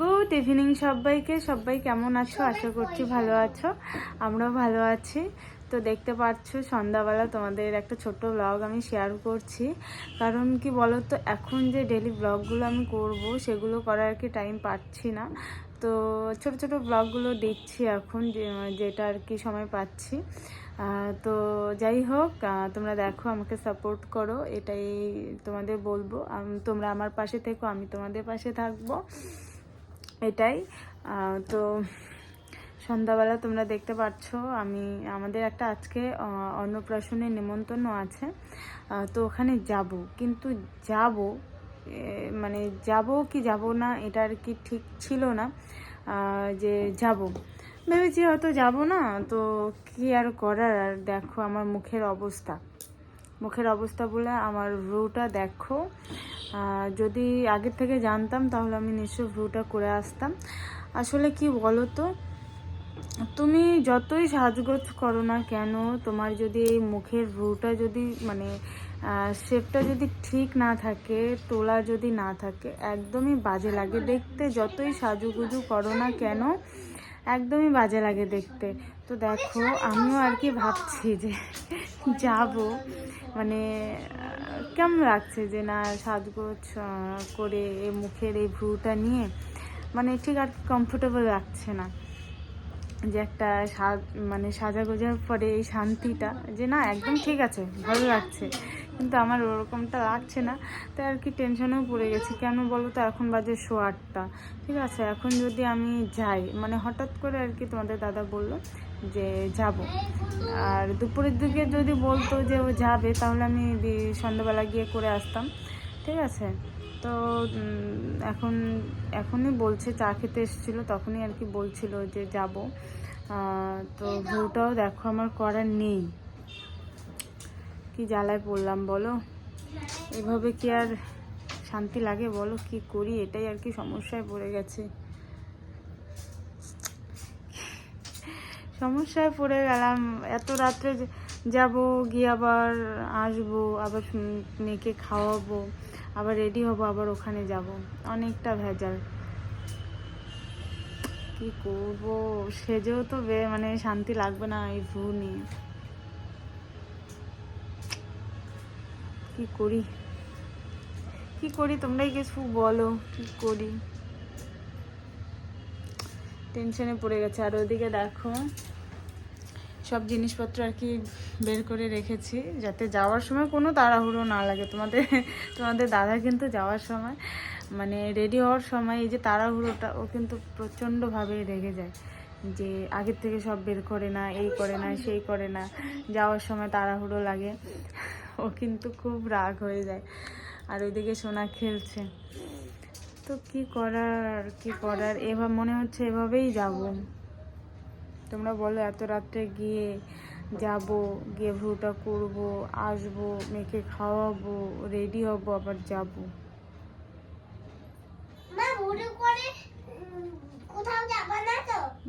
Good evening সবাইকে। সবাই কেমন আছো? আশা করছি ভালো আছো। আমরাও ভালো আছি। তো দেখতে পাচ্ছ, সন্ধ্যাবেলা তোমাদের একটা ছোট্ট ব্লগ আমি শেয়ার করছি। কারণ কি বলো তো এখন যে ডেলি ব্লগগুলো আমি করব, সেগুলো করার আর কি টাইম পাচ্ছি না। তো ছোট ছোট ব্লগগুলো দেখছি এখন যেটা আর কি সময় পাচ্ছি। তো যাই হোক তোমরা দেখো, আমাকে সাপোর্ট করো। এটাই তোমাদের বলব। তোমরা আমার পাশে থেকো, আমি তোমাদের পাশে থাকব। এটাই। তো সন্ধ্যাবেলা তোমরা দেখতে পাচ্ছ আমি, আমাদের একটা আজকে অন্নপ্রাশনের নেমন্তন্ন আছে। তো ওখানে যাব, কিন্তু যাব মানে যাব কি যাব না, এটা আর কি ঠিক ছিল না যে যাব। ভেবেছি হয়তো যাব না, তো কি আর করার, আর দেখো আমার মুখের অবস্থা। মুখের অবস্থা বলে আমার ভ্রুটা দেখো। যদি আগের থেকে জানতাম, তাহলে আমি নিশ্চয় ভ্রুটা করে আসতাম। আসলে কি বলো তো তুমি যতই সাজগোজ করো না কেন, তোমার যদি এই মুখের ভ্রুটা যদি মানে শেপটা যদি ঠিক না থাকে, তোলা যদি না থাকে, একদমই বাজে লাগে দেখতে। যতই সাজুগুজু করো না কেন, একদমই বাজে লাগে দেখতে। তো দেখো, আমিও আর কি ভাবছি যে যাব। মানে কেমন লাগছে যে না সাজগোজ করে এ মুখের এই ভ্রুটা নিয়ে? মানে ঠিক আর কমফোর্টেবল লাগছে না। যে একটা সাজ মানে সাজা গোজার পরে এই শান্তিটা, যে না একদম ঠিক আছে, ভালো লাগছে। কিন্তু আমার ওরকমটা লাগছে না। তাই আর কি টেনশনেও পড়ে গেছি। কেন বলো তো, এখন বাজে শো আটটা। ঠিক আছে, এখন যদি আমি যাই মানে হঠাৎ করে আর কি তোমাদের দাদা বলল যে যাব। আর দুপুরের দিকে যদি বলতো যে ও যাবে, তাহলে আমি সন্ধ্যাবেলা গিয়ে করে আসতাম। ঠিক আছে? তো এখন, এখনই বলছে, চা খেতে এসেছিল, তখনই আর কি বলছিল যে যাব। তো ভ্রুটাও দেখো, আমার করার নেই। কি জ্বালায় পড়লাম বলো? এভাবে কি আর শান্তি লাগে বলো? কি করি? এটাই আর কি সমস্যায় পড়ে গেছে। সমস্যায় পড়ে গেলাম। এত রাত্রে যাব, গিয়ে আবার আসব, আবার মেয়েকে খাওয়াবো, আবার রেডি হব, আবার ওখানে যাব। অনেকটা ভেজাল। কি করব? সেজেও তো মানে শান্তি লাগবে না এই ভ্রু নিয়ে। কি করি? কি করি তোমরাই কিছু বলো, কি করি? টেনশনে পড়ে গেছে। আর ওদিকে দেখো, সব জিনিসপত্র আর কি বের করে রেখেছি, যাতে যাওয়ার সময় কোনো তাড়াহুড়ো না লাগে। তোমাদের তোমাদের দাদা কিন্তু যাওয়ার সময় মানে রেডি হওয়ার সময় এই যে তাড়াহুড়োটা, ও কিন্তু প্রচণ্ডভাবে রেগে যায়। যে আগের থেকে সব বের করে না, এই করে না, সেই করে না, যাওয়ার সময় তাড়াহুড়ো লাগে। ও কিন্তু খুব রাগ হয়ে যায়। আর ওইদিকে সোনা খেলছে। তো কি করার কি করার? এভাবে মনে হচ্ছে এভাবেই যাব। তোমরা বলো এত রাত্রে গিয়ে যাব গিয়ে ভ্রুটা করব আসব মেয়েকে খাওয়াবো রেডি হব আবার যাব।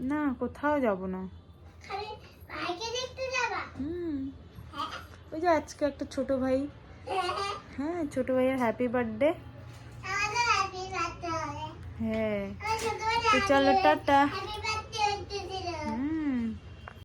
না কোথাও যাব না খালি ভাইকে দেখতে যাবা হুম হ্যাঁ ওই যে আজকে একটা ছোট ভাই। হ্যাঁ হ্যাঁ ছোট ভাইয়ের হ্যাপি বার্থডে আমাদের হ্যাপি বার্থডে হ্যাঁ। আমার ছোটবেলা তো চলো টাটা। হ্যাপি